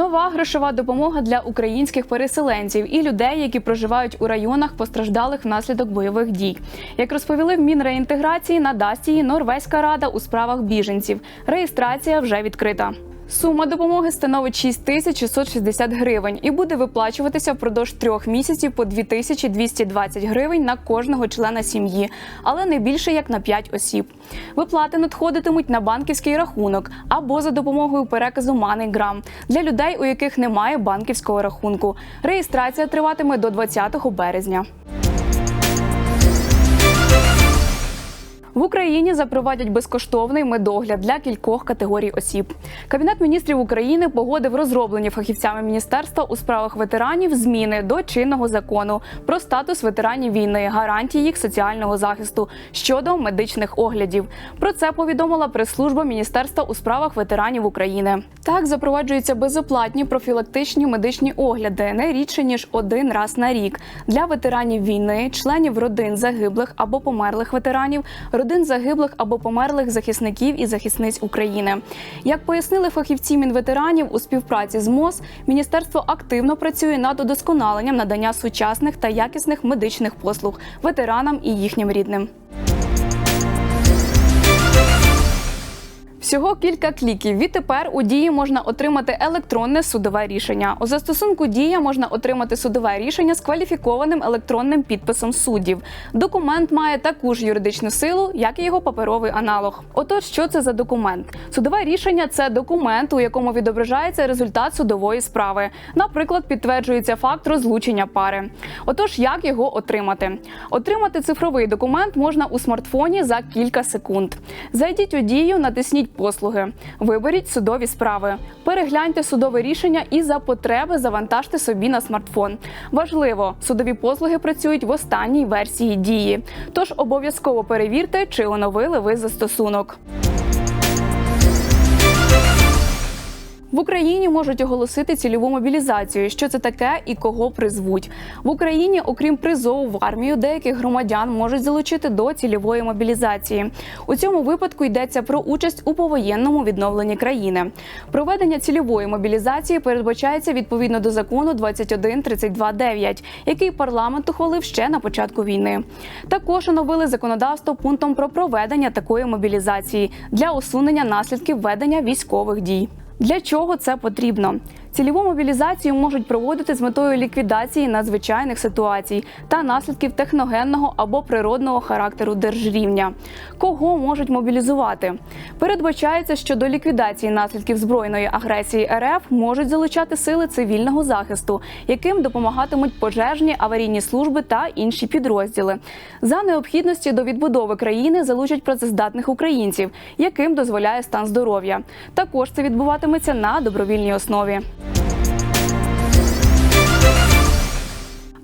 Нова грошова допомога для українських переселенців і людей, які проживають у районах, постраждалих внаслідок бойових дій. Як розповіли в Мінреінтеграції, надасть її Норвезька рада у справах біженців. Реєстрація вже відкрита. Сума допомоги становить 6660 гривень і буде виплачуватися впродовж трьох місяців по 2220 гривень на кожного члена сім'ї, але не більше як на 5 осіб. Виплати надходитимуть на банківський рахунок або за допомогою переказу MoneyGram для людей, у яких немає банківського рахунку. Реєстрація триватиме до 20 березня. В Україні запровадять безкоштовний медогляд для кількох категорій осіб. Кабінет міністрів України погодив розроблені фахівцями міністерства у справах ветеранів зміни до чинного закону про статус ветеранів війни, гарантії їх соціального захисту щодо медичних оглядів. Про це повідомила прес-служба Міністерства у справах ветеранів України. Так запроваджуються безоплатні профілактичні медичні огляди не рідше ніж один раз на рік для ветеранів війни, членів родин загиблих або померлих ветеранів родин загиблих або померлих захисників і захисниць України. Як пояснили фахівці мінветеранів у співпраці з МОЗ, міністерство активно працює над удосконаленням надання сучасних та якісних медичних послуг ветеранам і їхнім рідним. Всього кілька кліків. Відтепер у дії можна отримати електронне судове рішення. У застосунку дія можна отримати судове рішення з кваліфікованим електронним підписом суддів. Документ має таку ж юридичну силу, як і його паперовий аналог. Отож, що це за документ? Судове рішення це документ, у якому відображається результат судової справи. Наприклад, підтверджується факт розлучення пари. Отож, як його отримати? Отримати цифровий документ можна у смартфоні за кілька секунд. Зайдіть у дію, натисніть послуги. Виберіть судові справи. Перегляньте судове рішення і за потреби завантажте собі на смартфон. Важливо, судові послуги працюють в останній версії дії. Тож обов'язково перевірте, чи оновили ви застосунок. В Україні можуть оголосити цільову мобілізацію. Що це таке і кого призвуть в Україні? Окрім призову в армію, деяких громадян можуть залучити до цільової мобілізації. У цьому випадку йдеться про участь у повоєнному відновленні країни. Проведення цільової мобілізації передбачається відповідно до закону 21.32.9, який парламент ухвалив ще на початку війни. Також оновили законодавство пунктом про проведення такої мобілізації для усунення наслідків ведення військових дій. Для чого це потрібно? Цільову мобілізацію можуть проводити з метою ліквідації надзвичайних ситуацій та наслідків техногенного або природного характеру держрівня. Кого можуть мобілізувати? Передбачається, що до ліквідації наслідків збройної агресії РФ можуть залучати сили цивільного захисту, яким допомагатимуть пожежні аварійні служби та інші підрозділи. За необхідності до відбудови країни залучать працездатних українців, яким дозволяє стан здоров'я. Також це відбуватиметься на добровільній основі.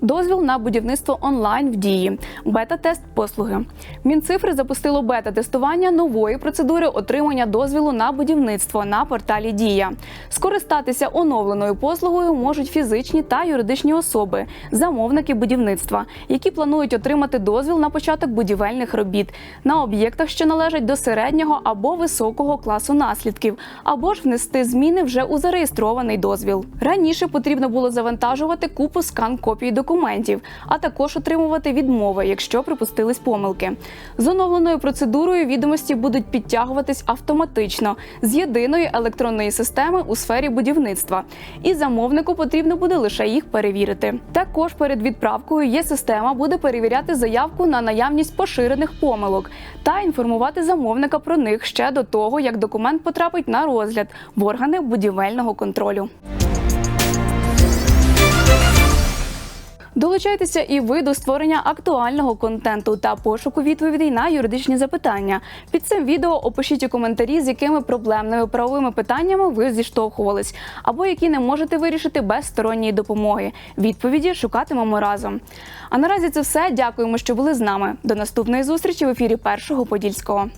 Дозвіл на будівництво онлайн в дії, бета-тест послуги. Мінцифри запустило бета-тестування нової процедури отримання дозвілу на будівництво на порталі Дія. Скористатися оновленою послугою можуть фізичні та юридичні особи, замовники будівництва, які планують отримати дозвіл на початок будівельних робіт на об'єктах, що належать до середнього або високого класу наслідків, або ж внести зміни вже у зареєстрований дозвіл. Раніше потрібно було завантажувати купу скан копій документів документів, а також отримувати відмови, якщо припустились помилки. З оновленою процедурою відомості будуть підтягуватись автоматично з єдиної електронної системи у сфері будівництва, і замовнику потрібно буде лише їх перевірити. Також перед відправкою є система буде перевіряти заявку на наявність поширених помилок та інформувати замовника про них ще до того, як документ потрапить на розгляд в органи будівельного контролю. Долучайтеся і ви до створення актуального контенту та пошуку відповідей на юридичні запитання. Під цим відео опишіть у коментарі, з якими проблемними правовими питаннями ви зіштовхувались, або які не можете вирішити без сторонньої допомоги. Відповіді шукатимемо разом. А наразі це все. Дякуємо, що були з нами. До наступної зустрічі в ефірі Першого Подільського.